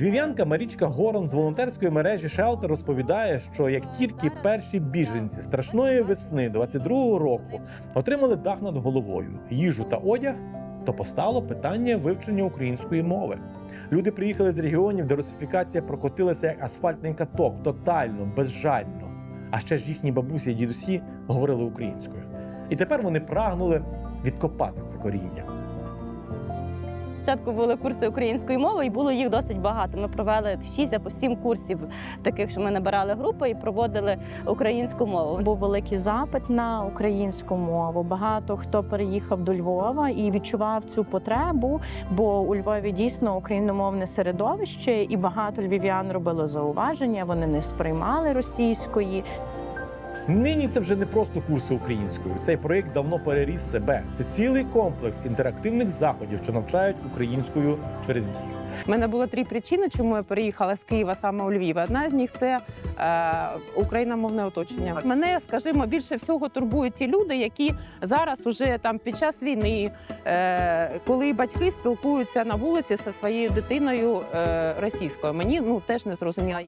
Львів'янка Марічка Горон з волонтерської мережі Шелтер розповідає, що як тільки перші біженці страшної весни 22-го року отримали дах над головою, їжу та одяг, то постало питання вивчення української мови. Люди приїхали з регіонів, де русифікація прокотилася як асфальтний каток, тотально, безжально. А ще ж їхні бабусі і дідусі говорили українською. І тепер вони прагнули відкопати це коріння. Спочатку були курси української мови, і було їх досить багато. Ми провели 6 або 7 курсів таких, що ми набирали групи і проводили українську мову. Був великий запит на українську мову. Багато хто переїхав до Львова і відчував цю потребу, бо у Львові дійсно україномовне середовище, і багато львів'ян робили зауваження. Вони не сприймали російської. Нині це вже не просто курси української. Цей проєкт давно переріс себе. Це цілий комплекс інтерактивних заходів, що навчають українською через дію. У мене було три причини, чому я переїхала з Києва саме у Львів. Одна з них це е, україномовне оточення. Мене, скажімо, більше всього турбують ті люди, які зараз уже там під час війни, е, коли батьки спілкуються на вулиці зі своєю дитиною е, російською. Мені ну теж не зрозуміло.